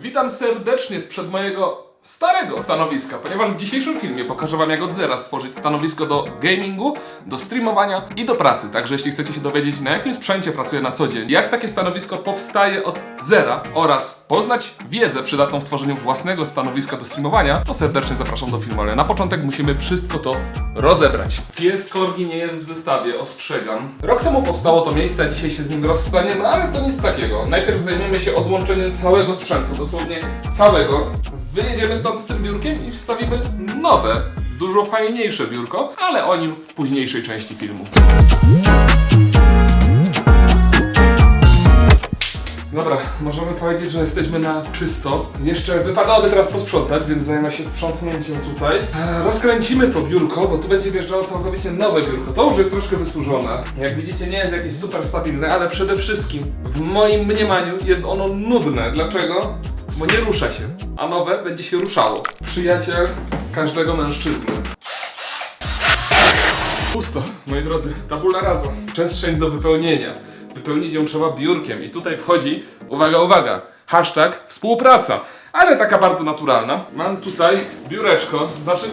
Witam serdecznie sprzed mojego starego stanowiska, ponieważ w dzisiejszym filmie pokażę Wam jak od zera stworzyć stanowisko do gamingu, do streamowania i do pracy. Także jeśli chcecie się dowiedzieć na jakim sprzęcie pracuję na co dzień, jak takie stanowisko powstaje od zera oraz poznać wiedzę przydatną w tworzeniu własnego stanowiska do streamowania, to serdecznie zapraszam do filmu, ale na początek musimy wszystko to rozebrać. Pies Korgi nie jest w zestawie, ostrzegam. Rok temu powstało to miejsce, dzisiaj się z nim rozstaniemy, ale to nic takiego. Najpierw zajmiemy się odłączeniem całego sprzętu, dosłownie całego. Wyjedziemy stąd z tym biurkiem i wstawimy nowe, dużo fajniejsze biurko, ale o nim w późniejszej części filmu. Dobra, możemy powiedzieć, że jesteśmy na czysto. Jeszcze wypadałoby teraz posprzątać, więc zajmę się sprzątnięciem tutaj. E, Rozkręcimy to biurko, bo tu będzie wjeżdżało całkowicie nowe biurko. To już jest troszkę wysłużone. Jak widzicie, nie jest jakieś super stabilne, ale przede wszystkim w moim mniemaniu jest ono nudne. Dlaczego? Bo nie rusza się, a nowe będzie się ruszało. Przyjaciel każdego mężczyzny. Pusto, moi drodzy, tabula rasa. Przestrzeń do wypełnienia. Wypełnić ją trzeba biurkiem i tutaj wchodzi, uwaga, uwaga, hashtag współpraca, ale taka bardzo naturalna. Mam tutaj biureczko, znaczy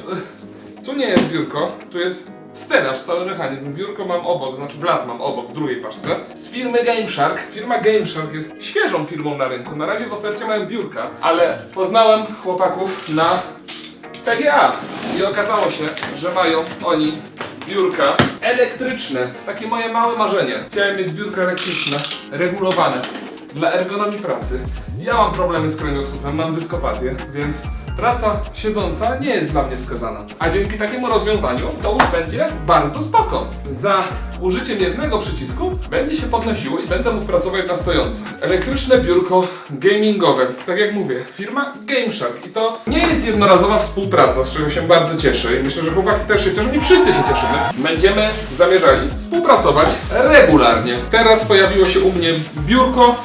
tu nie jest biurko, tu jest stelaż, cały mechanizm. Biurko mam obok, znaczy blat mam obok w drugiej paczce. Z firmy GameShark. Firma GameShark jest świeżą firmą na rynku. Na razie w ofercie mają biurka, ale poznałem chłopaków na PGA. I okazało się, że mają oni biurka elektryczne. Takie moje małe marzenie. Chciałem mieć biurko elektryczne, regulowane dla ergonomii pracy. Ja mam problemy z kręgosłupem, mam dyskopatię, więc praca siedząca nie jest dla mnie wskazana. A dzięki takiemu rozwiązaniu to już będzie bardzo spoko. Za użyciem jednego przycisku będzie się podnosiło i będę mógł pracować na stojąco. Elektryczne biurko gamingowe. Tak jak mówię, firma GameShark i to nie jest jednorazowa współpraca, z czego się bardzo cieszę i myślę, że chłopaki też się cieszą i wszyscy się cieszymy. Będziemy zamierzali współpracować regularnie. Teraz pojawiło się u mnie biurko,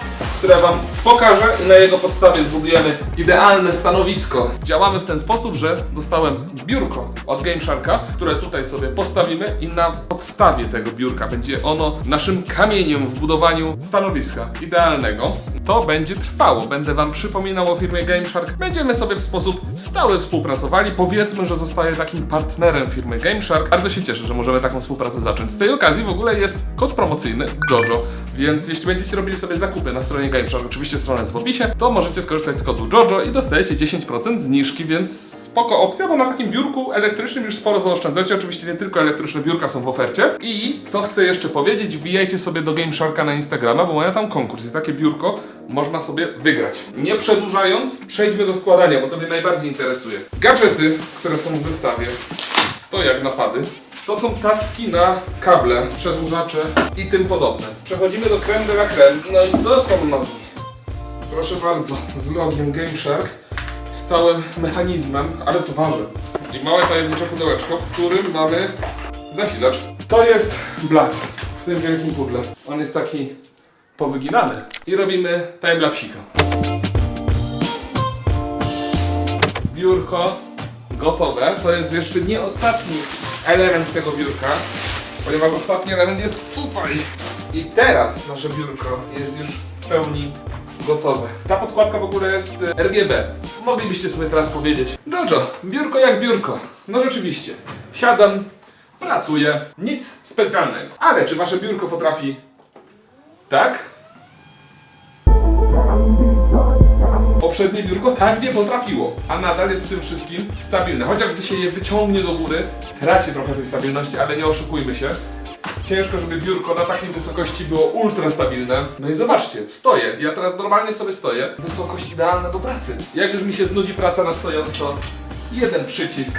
które Wam pokażę i na jego podstawie zbudujemy idealne stanowisko. Działamy w ten sposób, że dostałem biurko od GameSharka, które tutaj sobie postawimy i na podstawie tego biurka będzie ono naszym kamieniem w budowaniu stanowiska idealnego. To będzie trwało, będę Wam przypominał o firmie GameShark. Będziemy sobie w sposób stały współpracowali. Powiedzmy, że zostaję takim partnerem firmy GameShark. Bardzo się cieszę, że możemy taką współpracę zacząć. Z tej okazji w ogóle jest kod promocyjny JOJO, więc jeśli będziecie robili sobie zakupy na stronie GameShark, oczywiście strona jest w opisie, to możecie skorzystać z kodu JOJO i dostajecie 10% zniżki, więc spoko opcja, bo na takim biurku elektrycznym już sporo zaoszczędzacie. Oczywiście nie tylko elektryczne biurka są w ofercie. I co chcę jeszcze powiedzieć, wbijajcie sobie do GameSharka na Instagrama, bo mają tam konkurs i takie biurko można sobie wygrać. Nie przedłużając, przejdźmy do składania, bo to mnie najbardziej interesuje. Gadżety, które są w zestawie, to jak napady. To są tacki na kable, przedłużacze i tym podobne. Przechodzimy do creme de la creme. No i to są nogi. Proszę bardzo, z logiem GameShark, z całym mechanizmem, ale to waży. I małe tajemnicze pudełeczko, w którym mamy zasilacz. To jest blat w tym wielkim pudle. On jest taki powyginany. I robimy timelapsika. Biurko gotowe. To jest jeszcze nie ostatni element tego biurka, ponieważ ostatni element jest tutaj. I teraz nasze biurko jest już w pełni gotowe. Ta podkładka w ogóle jest e, RGB. Moglibyście sobie teraz powiedzieć, Jojo, biurko jak biurko. No rzeczywiście. Siadam, pracuję, nic specjalnego. Ale czy wasze biurko potrafi tak? Poprzednie biurko tak nie potrafiło, a nadal jest w tym wszystkim stabilne. Chociaż gdy się je wyciągnie do góry, traci trochę tej stabilności, ale nie oszukujmy się. Ciężko, żeby biurko na takiej wysokości było ultra stabilne. No i zobaczcie, stoję. Ja teraz normalnie sobie stoję. Wysokość idealna do pracy. Jak już mi się znudzi praca na stojąco, jeden przycisk.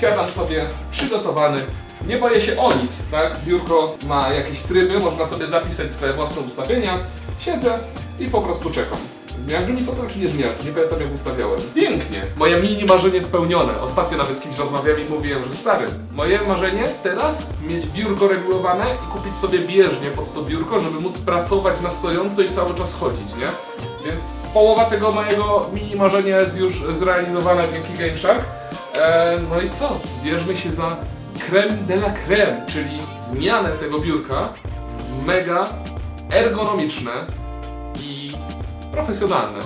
Siadam sobie przygotowany. Nie boję się o nic, tak? Biurko ma jakieś tryby, można sobie zapisać swoje własne ustawienia. Siedzę i po prostu czekam. Zmiażdży mi fotel czy nie zmiażdży? Nie pamiętam jak ustawiałem. Pięknie! Moje mini marzenie spełnione. Ostatnio nawet z kimś rozmawiałem i mówiłem, że stary, moje marzenie teraz mieć biurko regulowane i kupić sobie bieżnię pod to biurko, żeby móc pracować na stojąco i cały czas chodzić, nie? Więc połowa tego mojego mini marzenia jest już zrealizowana dzięki GameShark. Eee, no i co? Bierzmy się za creme de la creme, czyli zmianę tego biurka w mega ergonomiczne profesjonalne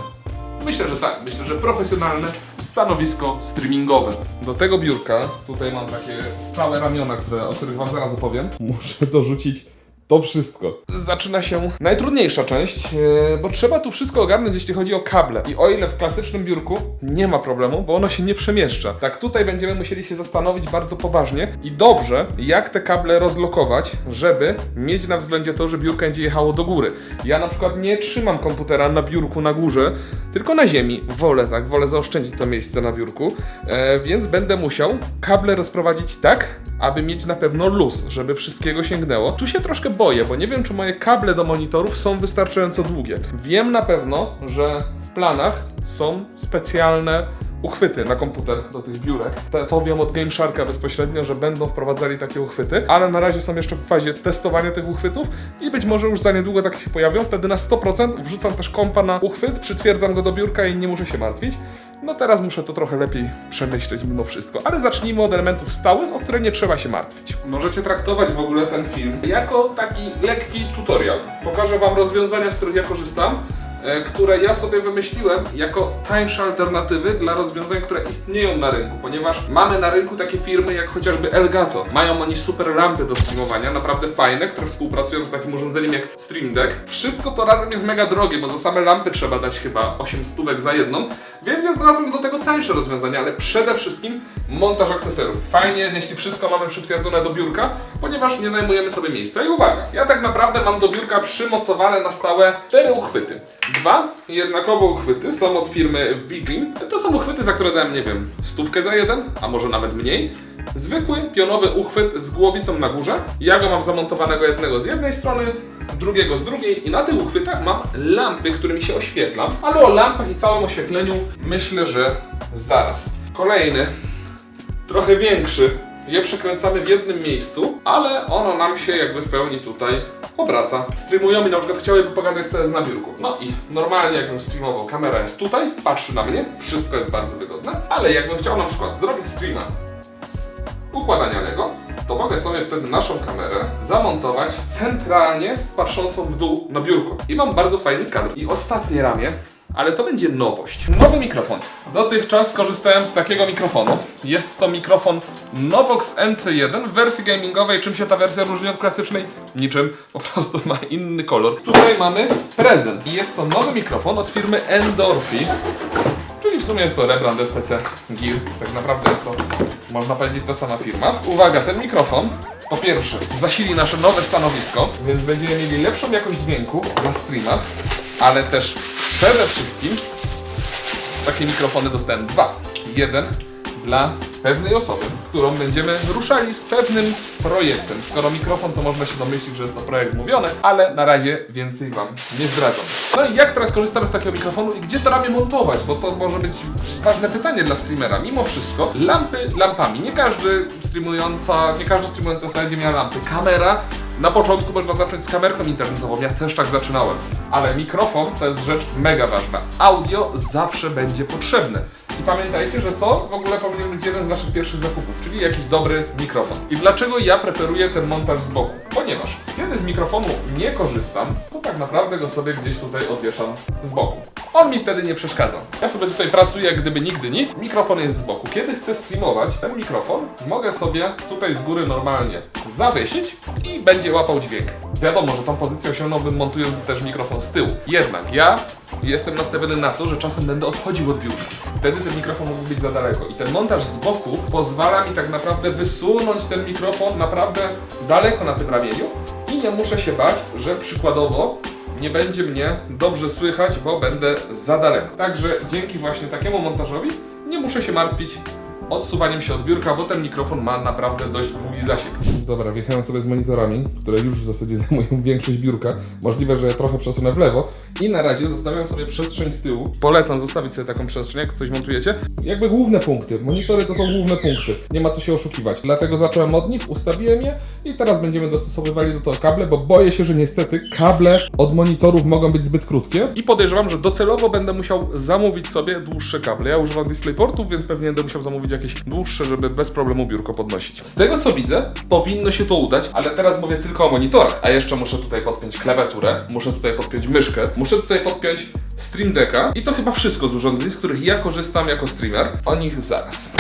Myślę, że tak. Myślę, że profesjonalne stanowisko streamingowe. Do tego biurka tutaj mam takie stałe ramiona, które, o których Wam zaraz opowiem. Muszę dorzucić to wszystko. Zaczyna się najtrudniejsza część, e, bo trzeba tu wszystko ogarnąć, jeśli chodzi o kable. I o ile w klasycznym biurku nie ma problemu, bo ono się nie przemieszcza, tak tutaj będziemy musieli się zastanowić bardzo poważnie i dobrze, jak te kable rozlokować, żeby mieć na względzie to, że biurko będzie jechało do góry. Ja na przykład nie trzymam komputera na biurku na górze, tylko na ziemi. Wolę tak, wolę zaoszczędzić to miejsce na biurku, e, więc będę musiał kable rozprowadzić tak, aby mieć na pewno luz, żeby wszystkiego sięgnęło. Tu się troszkę boję, bo nie wiem, czy moje kable do monitorów są wystarczająco długie. Wiem na pewno, że w planach są specjalne uchwyty na komputer do tych biurek. To, to wiem od GameSharka bezpośrednio, że będą wprowadzali takie uchwyty, ale na razie są jeszcze w fazie testowania tych uchwytów i być może już za niedługo takie się pojawią. Wtedy na 100% wrzucam też kompa na uchwyt, przytwierdzam go do biurka i nie muszę się martwić. No teraz muszę to trochę lepiej przemyśleć mimo wszystko. Ale zacznijmy od elementów stałych, o które nie trzeba się martwić. Możecie traktować w ogóle ten film jako taki lekki tutorial. Pokażę Wam rozwiązania, z których ja korzystam, e, które ja sobie wymyśliłem jako tańsze alternatywy dla rozwiązań, które istnieją na rynku, ponieważ mamy na rynku takie firmy jak chociażby Elgato. Mają oni super lampy do streamowania, naprawdę fajne, które współpracują z takim urządzeniem jak Stream Deck. Wszystko to razem jest mega drogie, bo za same lampy trzeba dać chyba 8 stówek za jedną, więc ja znalazłem do tego tańsze rozwiązania, ale przede wszystkim montaż akcesorów. Fajnie jest, jeśli wszystko mamy przytwierdzone do biurka, ponieważ nie zajmujemy sobie miejsca. I uwaga, ja tak naprawdę mam do biurka przymocowane na stałe cztery uchwyty. Dwa jednakowe uchwyty są od firmy Viglin. To są uchwyty, za które dałem, nie wiem, stówkę za jeden, a może nawet mniej. Zwykły pionowy uchwyt z głowicą na górze. Ja go mam zamontowanego jednego z jednej strony, drugiego z drugiej i na tych uchwytach mam lampy, którymi się oświetlam. Ale o lampach i całym oświetleniu myślę, że zaraz. Kolejny, trochę większy. Je przekręcamy w jednym miejscu, ale ono nam się jakby w pełni tutaj obraca. Streamują i na przykład chciałyby pokazać co jest na biurku. No i normalnie jakbym streamował, kamera jest tutaj, patrzy na mnie, wszystko jest bardzo wygodne, ale jakbym chciał na przykład zrobić streama układania Lego, to mogę sobie wtedy naszą kamerę zamontować centralnie patrzącą w dół na biurko. I mam bardzo fajny kadr. I ostatnie ramię, ale to będzie nowość. Nowy mikrofon. Dotychczas korzystałem z takiego mikrofonu. Jest to mikrofon Novox NC1 w wersji gamingowej. Czym się ta wersja różni od klasycznej? Niczym. Po prostu ma inny kolor. Tutaj mamy prezent. I jest to nowy mikrofon od firmy Endorphi. Czyli w sumie jest to rebrand SPC Gear. Tak naprawdę jest to, można powiedzieć, ta sama firma. Uwaga, ten mikrofon po pierwsze zasili nasze nowe stanowisko, więc będziemy mieli lepszą jakość dźwięku na streamach, ale też przede wszystkim takie mikrofony dostałem dwa. Jeden dla pewnej osoby, którą będziemy ruszali z pewnym projektem. Skoro mikrofon, to można się domyślić, że jest to projekt mówiony, ale na razie więcej Wam nie zdradzam. No i jak teraz korzystamy z takiego mikrofonu i gdzie to ramię montować? Bo to może być ważne pytanie dla streamera. Mimo wszystko, lampy lampami. Nie każdy streamująca, nie każdy streamujący osoba będzie miała lampy. Kamera na początku można zacząć z kamerką internetową, ja też tak zaczynałem. Ale mikrofon to jest rzecz mega ważna. Audio zawsze będzie potrzebne. I pamiętajcie, że to w ogóle powinien być jeden z waszych pierwszych zakupów, czyli jakiś dobry mikrofon. I dlaczego ja preferuję ten montaż z boku? Ponieważ kiedy z mikrofonu nie korzystam, to tak naprawdę go sobie gdzieś tutaj odwieszam z boku. On mi wtedy nie przeszkadza. Ja sobie tutaj pracuję jak gdyby nigdy nic. Mikrofon jest z boku. Kiedy chcę streamować ten mikrofon, mogę sobie tutaj z góry normalnie zawiesić i będzie łapał dźwięk. Wiadomo, że tą pozycję osiągnąłbym montując też mikrofon z tyłu. Jednak ja jestem nastawiony na to, że czasem będę odchodził od biurka. Wtedy ten mikrofon mógł być za daleko. I ten montaż z boku pozwala mi tak naprawdę wysunąć ten mikrofon naprawdę daleko na tym ramieniu i nie muszę się bać, że przykładowo nie będzie mnie dobrze słychać, bo będę za daleko. Także dzięki właśnie takiemu montażowi nie muszę się martwić odsuwaniem się od biurka, bo ten mikrofon ma naprawdę dość długi zasięg. Dobra, wjechałem sobie z monitorami, które już w zasadzie zajmują większość biurka. Możliwe, że trochę przesunę w lewo. I na razie zostawiam sobie przestrzeń z tyłu. Polecam zostawić sobie taką przestrzeń, jak coś montujecie. Jakby główne punkty. Monitory to są główne punkty. Nie ma co się oszukiwać. Dlatego zacząłem od nich, ustawiłem je i teraz będziemy dostosowywali do tego kable, bo boję się, że niestety kable od monitorów mogą być zbyt krótkie. I podejrzewam, że docelowo będę musiał zamówić sobie dłuższe kable. Ja używam DisplayPortów, więc pewnie będę musiał zamówić jakieś dłuższe, żeby bez problemu biurko podnosić. Z tego co widzę, powinno się to udać, ale teraz mówię tylko o monitorach. A jeszcze muszę tutaj podpiąć klawiaturę, muszę tutaj podpiąć myszkę, muszę tutaj podpiąć Stream Decka i to chyba wszystko z urządzeń, z których ja korzystam jako streamer. O nich zaraz.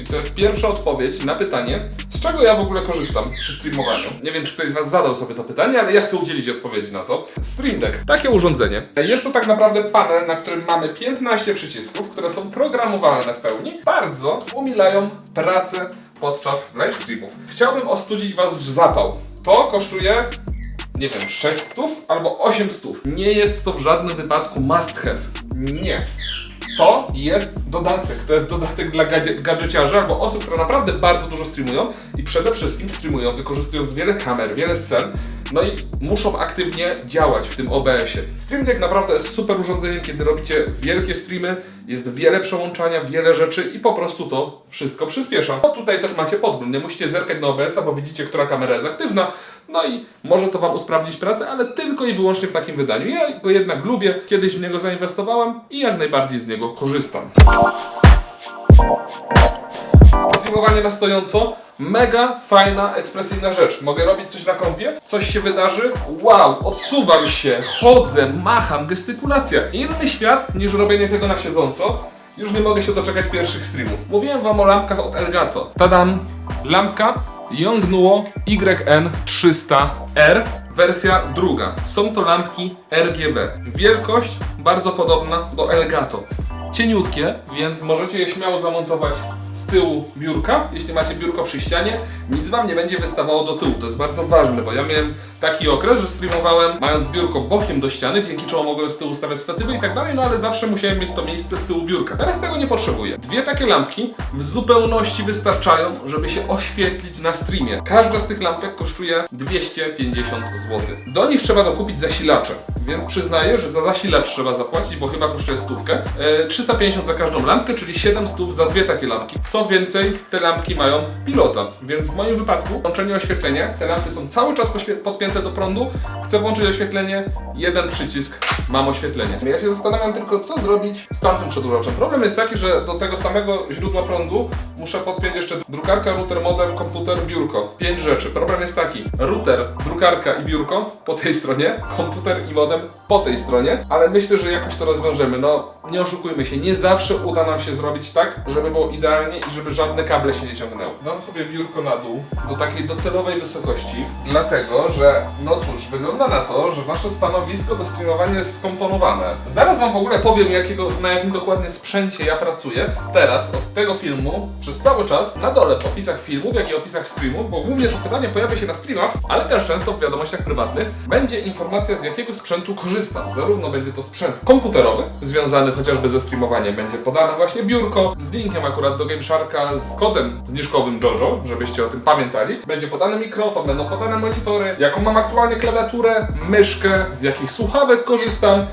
I to jest pierwsza odpowiedź na pytanie, czego ja w ogóle korzystam przy streamowaniu. Nie wiem, czy ktoś z Was zadał sobie to pytanie, ale ja chcę udzielić odpowiedzi na to. Stream Deck, takie urządzenie. Jest to tak naprawdę panel, na którym mamy 15 przycisków, które są programowalne w pełni. Bardzo umilają pracę podczas live streamów. Chciałbym ostudzić Was zapał. To kosztuje nie wiem, 600 albo 800. Nie jest to w żadnym wypadku must have. Nie. To jest dodatek. To jest dodatek dla gadżeciarzy albo osób, które naprawdę bardzo dużo streamują i przede wszystkim streamują wykorzystując wiele kamer, wiele scen. No i muszą aktywnie działać w tym OBS-ie. Stream Deck naprawdę jest super urządzeniem, kiedy robicie wielkie streamy, jest wiele przełączania, wiele rzeczy i po prostu to wszystko przyspiesza. No tutaj też macie podgląd, nie musicie zerkać na OBS-a, bo widzicie, która kamera jest aktywna. No i może to Wam usprawnić pracę, ale tylko i wyłącznie w takim wydaniu. Ja go jednak lubię, kiedyś w niego zainwestowałem i jak najbardziej z niego korzystam. Streamowanie na stojąco. Mega fajna, ekspresyjna rzecz. Mogę robić coś na kompie, coś się wydarzy. Wow, odsuwam się, chodzę, macham, gestykulacja. Inny świat niż robienie tego na siedząco. Już nie mogę się doczekać pierwszych streamów. Mówiłem wam o lampkach od Elgato. Tadam! Lampka Yongnuo YN300R wersja druga. Są to lampki RGB. Wielkość bardzo podobna do Elgato cieniutkie, więc możecie je śmiało zamontować z tyłu biurka, jeśli macie biurko przy ścianie, nic Wam nie będzie wystawało do tyłu. To jest bardzo ważne, bo ja miałem taki okres, że streamowałem mając biurko bokiem do ściany, dzięki czemu mogłem z tyłu stawiać statywy i tak dalej, no ale zawsze musiałem mieć to miejsce z tyłu biurka. Teraz tego nie potrzebuję. Dwie takie lampki w zupełności wystarczają, żeby się oświetlić na streamie. Każda z tych lampek kosztuje 250 zł. Do nich trzeba dokupić zasilacze, więc przyznaję, że za zasilacz trzeba zapłacić, bo chyba kosztuje stówkę. E, 350 za każdą lampkę, czyli 7 stów za dwie takie lampki. Co więcej, te lampki mają pilota, więc w moim wypadku włączenie oświetlenia, te lampy są cały czas podpięte do prądu. Chcę włączyć oświetlenie, jeden przycisk, mam oświetlenie. Ja się zastanawiam tylko, co zrobić z tamtym przedłużaczem. Problem jest taki, że do tego samego źródła prądu muszę podpiąć jeszcze drukarka, router, modem, komputer, biurko. Pięć rzeczy. Problem jest taki, router, drukarka i biurko po tej stronie, komputer i modem po tej stronie, ale myślę, że jakoś to rozwiążemy. No, nie oszukujmy się, nie zawsze uda nam się zrobić tak, żeby było idealnie i żeby żadne kable się nie ciągnęły. Dam sobie biurko na dół do takiej docelowej wysokości, dlatego, że no cóż, wygląda na to, że nasze stanowisko do streamowania jest skomponowane. Zaraz wam w ogóle powiem, jakiego, na jakim dokładnie sprzęcie ja pracuję. Teraz, od tego filmu, przez cały czas, na dole w opisach filmów, jak i opisach streamów, bo głównie to pytanie pojawia się na streamach, ale też często w wiadomościach prywatnych, będzie informacja z jakiego sprzętu korzystam. Zarówno będzie to sprzęt komputerowy, związany chociażby ze streamowaniem, będzie podane właśnie biurko z linkiem akurat do GameSharka, z kodem zniżkowym JoJo, żebyście o tym pamiętali. Będzie podany mikrofon, będą podane monitory, jaką mam aktualnie klawiaturę, myszkę, z jakich słuchawek korzystam,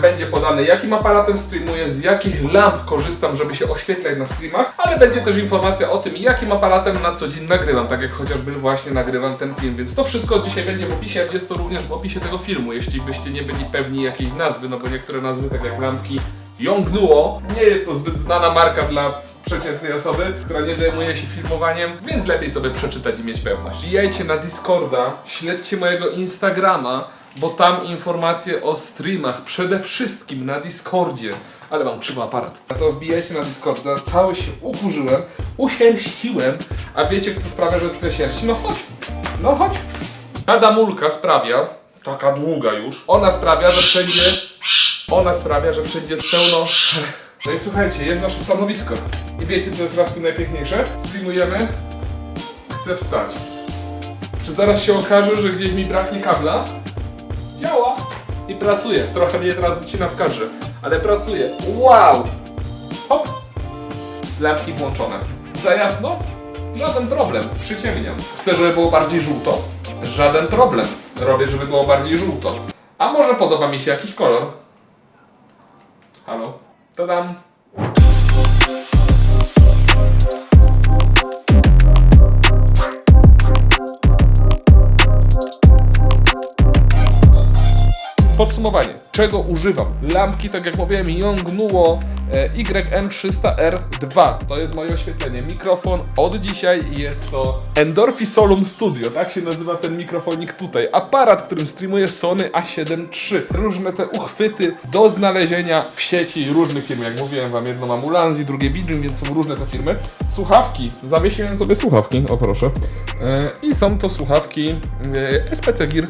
będzie podane jakim aparatem streamuję, z jakich lamp korzystam, żeby się oświetlać na streamach, ale będzie też informacja o tym, jakim aparatem na co dzień nagrywam, tak jak chociażby właśnie nagrywam ten film, więc to wszystko dzisiaj będzie w opisie, a jest to również w opisie tego filmu, jeśli byście nie byli pewni jakiejś nazwy, no bo niektóre nazwy, tak jak lampki Yongnuo, nie jest to zbyt znana marka dla przeciętnej osoby, która nie zajmuje się filmowaniem, więc lepiej sobie przeczytać i mieć pewność. Wbijajcie na Discorda, śledźcie mojego Instagrama, bo tam informacje o streamach, przede wszystkim na Discordzie. Ale mam krzywy aparat. A to wbijajcie na Discorda, cały się ukurzyłem, usielściłem, a wiecie kto sprawia, że jest sierści? No chodź, no chodź. Ta mulka sprawia, taka długa już, ona sprawia, że wszędzie, ona sprawia, że wszędzie jest pełno no i słuchajcie, jest nasze stanowisko. I wiecie, co jest w tym najpiękniejsze? Streamujemy. Chcę wstać. Czy zaraz się okaże, że gdzieś mi braknie kabla? Działa. I pracuje. Trochę mnie teraz odcina w kadrze, ale pracuje. Wow! Hop. Lampki włączone. Za jasno? Żaden problem. Przyciemniam. Chcę, żeby było bardziej żółto? Żaden problem. Robię, żeby było bardziej żółto. A może podoba mi się jakiś kolor? Halo? Tadam! Podsumowanie. Czego używam? Lampki, tak jak mówiłem, Yongnuo e, YN300R2. To jest moje oświetlenie. Mikrofon od dzisiaj jest to Endorphi Solum Studio. Tak się nazywa ten mikrofonik tutaj. Aparat, którym streamuję Sony A7 III. Różne te uchwyty do znalezienia w sieci różnych firm. Jak mówiłem wam, jedno mam Ulanzi, drugie Vidrin, więc są różne te firmy. Słuchawki. Zawiesiłem sobie słuchawki, o proszę. E, I są to słuchawki e, SPC Gear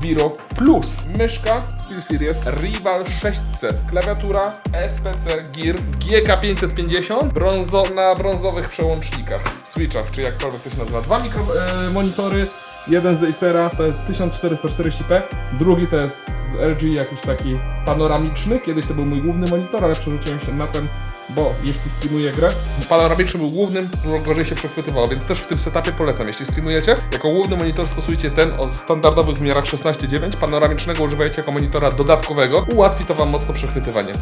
Viro Plus. Myszka SteelSeries Rival 600. Klawiatura SPC Gear GK550 brązo na brązowych przełącznikach, switchach, czy jakkolwiek to się nazywa. Dwa mikro, e. Jeden z Acera to jest 1440p, drugi to jest z LG jakiś taki panoramiczny. Kiedyś to był mój główny monitor, ale przerzuciłem się na ten, bo jeśli streamuję grę, panoramiczny był głównym, dużo gorzej się przechwytywało, więc też w tym setupie polecam. Jeśli streamujecie, jako główny monitor stosujcie ten o standardowych wymiarach 16:9, panoramicznego używajcie jako monitora dodatkowego, ułatwi to Wam mocno przechwytywanie.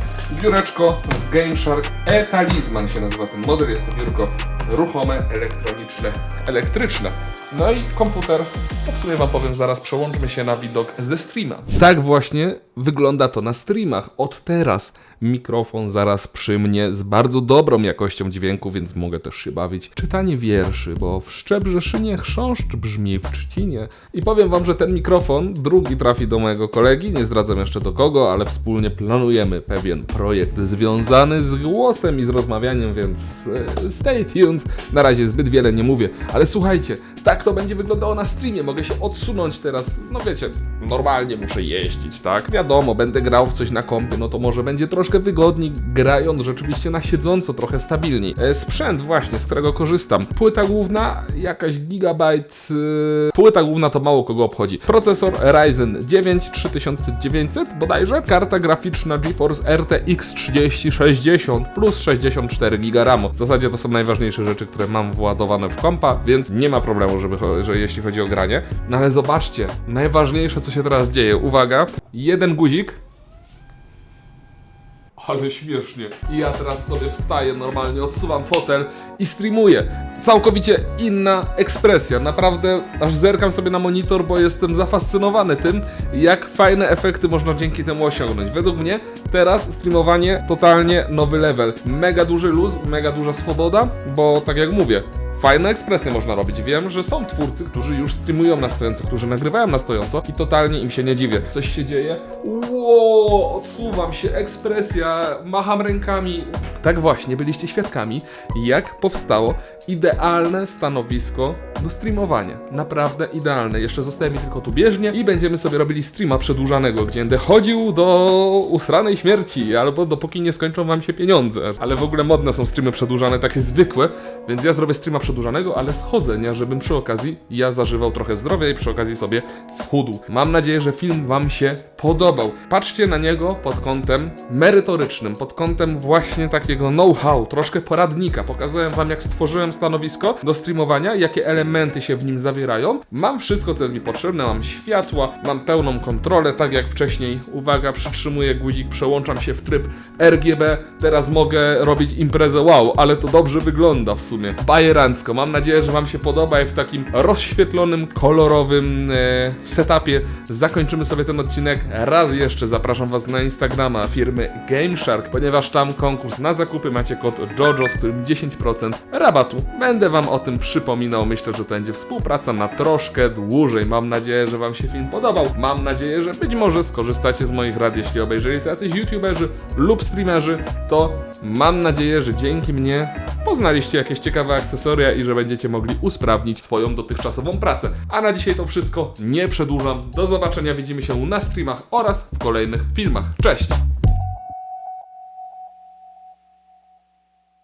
Biureczko z GameShark E-Talisman się nazywa ten model, jest to biurko ruchome, elektroniczne, elektryczne. No i komputer, to w sumie Wam powiem zaraz, przełączmy się na widok ze streama. Tak właśnie wygląda to na streamach. Od teraz mikrofon zaraz przy mnie z bardzo dobrą jakością dźwięku, więc mogę też się bawić. Czytanie wierszy, bo w Szczebrzeszynie chrząszcz brzmi w Trzcinie. I powiem Wam, że ten mikrofon drugi trafi do mojego kolegi, nie zdradzam jeszcze do kogo, ale wspólnie planujemy pewien projekt związany z głosem i z rozmawianiem, więc e, stay tuned. Na razie zbyt wiele nie mówię, ale słuchajcie, tak to będzie wyglądało na streamie. Mogę się odsunąć teraz. No wiecie, normalnie muszę jeździć, tak? Wiadomo, będę grał w coś na kompie, no to może będzie troszkę wygodniej, grając rzeczywiście na siedząco, trochę stabilniej. E, sprzęt właśnie, z którego korzystam. Płyta główna, jakaś gigabajt. Yy... Płyta główna to mało kogo obchodzi. Procesor Ryzen 9 3900 bodajże. Karta graficzna GeForce RTX 3060 plus 64 GB RAMu. W zasadzie to są najważniejsze rzeczy, które mam władowane w kompa, więc nie ma problemu, żeby, cho- że jeśli chodzi o granie. No ale zobaczcie, najważniejsze co się teraz dzieje. Uwaga, jeden guzik. Ale śmiesznie. I ja teraz sobie wstaję normalnie, odsuwam fotel i streamuję. Całkowicie inna ekspresja. Naprawdę aż zerkam sobie na monitor, bo jestem zafascynowany tym, jak fajne efekty można dzięki temu osiągnąć. Według mnie teraz streamowanie totalnie nowy level. Mega duży luz, mega duża swoboda, bo tak jak mówię, Fajne ekspresje można robić. Wiem, że są twórcy, którzy już streamują na stojąco, którzy nagrywają na stojąco i totalnie im się nie dziwię. Coś się dzieje. Ło, odsuwam się, ekspresja, macham rękami. Tak właśnie, byliście świadkami, jak powstało idealne stanowisko do streamowania. Naprawdę idealne. Jeszcze zostaje mi tylko tu bieżnie i będziemy sobie robili streama przedłużanego, gdzie będę chodził do usranej śmierci, albo dopóki nie skończą wam się pieniądze. Ale w ogóle modne są streamy przedłużane, takie zwykłe, więc ja zrobię streama przedłużanego, ale schodzenia, żebym przy okazji ja zażywał trochę zdrowia i przy okazji sobie schudł. Mam nadzieję, że film wam się podobał. Patrzcie na niego pod kątem merytorycznym, pod kątem właśnie takiego know-how, troszkę poradnika. Pokazałem wam, jak stworzyłem stanowisko do streamowania, jakie elementy się w nim zawierają. Mam wszystko, co jest mi potrzebne, mam światła, mam pełną kontrolę, tak jak wcześniej. Uwaga, przytrzymuję guzik, przełączam się w tryb RGB. Teraz mogę robić imprezę wow, ale to dobrze wygląda w sumie. Bajerancko. Mam nadzieję, że wam się podoba i w takim rozświetlonym, kolorowym e, setupie zakończymy sobie ten odcinek. Raz jeszcze zapraszam was na Instagrama firmy GameShark, ponieważ tam konkurs na zakupy macie kod JOJO, z którym 10% rabatu. Będę wam o tym przypominał. Myślę, że to będzie współpraca na troszkę dłużej. Mam nadzieję, że wam się film podobał. Mam nadzieję, że być może skorzystacie z moich rad, jeśli obejrzeli to jacyś youtuberzy lub streamerzy, to mam nadzieję, że dzięki mnie poznaliście jakieś ciekawe akcesoria i że będziecie mogli usprawnić swoją dotychczasową pracę. A na dzisiaj to wszystko. Nie przedłużam. Do zobaczenia. Widzimy się na streamach oraz w kolejnych filmach. Cześć!